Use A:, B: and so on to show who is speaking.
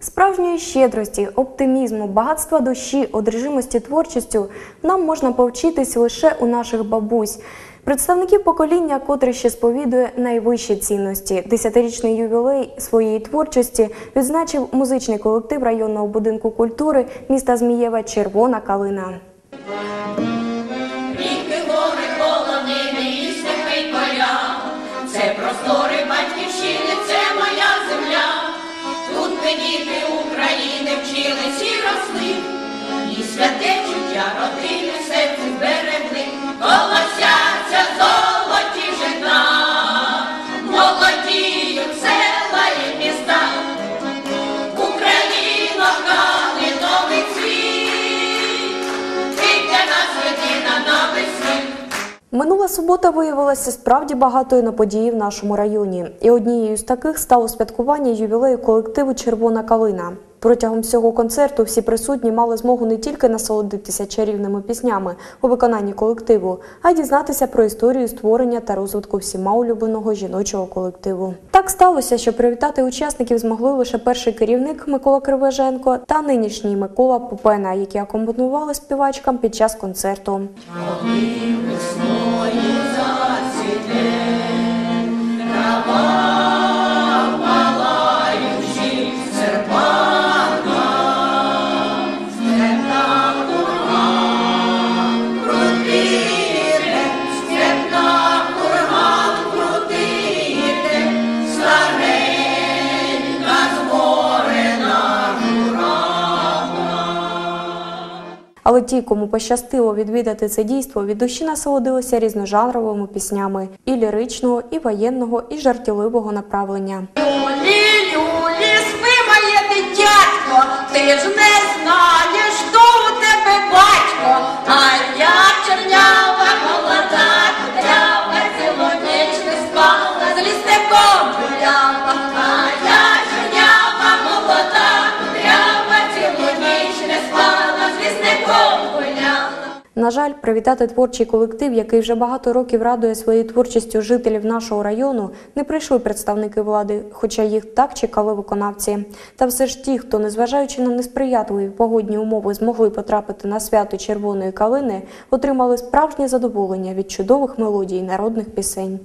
A: Справжньої щедрості, оптимізму, багатства душі, одержимості творчістю нам можна повчитись лише у наших бабусь. Представників покоління, котре ще сповідує найвищі цінності. Десятирічний ювілей своєї творчості відзначив музичний колектив районного будинку культури міста Змієва Червона калина.
B: Це простори батьківщини, це моя земля. Тут ми діти України вчились і росли. І святе
A: Минула субота виявилася справді багатою на події в нашому районі, і однією з таких стало святкування ювілею колективу Червона калина. Протягом всього концерту всі присутні мали змогу не тільки насолодитися чарівними піснями у виконанні колективу, а й дізнатися про історію створення та розвитку всіма улюбленого жіночого колективу. Так сталося, що привітати учасників змогли лише перший керівник Микола Кривеженко та нинішній Микола Попена, які акомпонували співачкам під час концерту. Але ті, кому пощастило відвідати це дійство, від душі насолодилися різножанровими піснями і ліричного, і воєнного, і жартівливого направлення.
B: Юлі, юлі, спи
A: На жаль, привітати творчий колектив, який вже багато років радує своєю творчістю жителів нашого району, не прийшли представники влади, хоча їх так чекали виконавці. Та все ж ті, хто, незважаючи на несприятливі погодні умови, змогли потрапити на свято червоної калини, отримали справжнє задоволення від чудових мелодій народних пісень.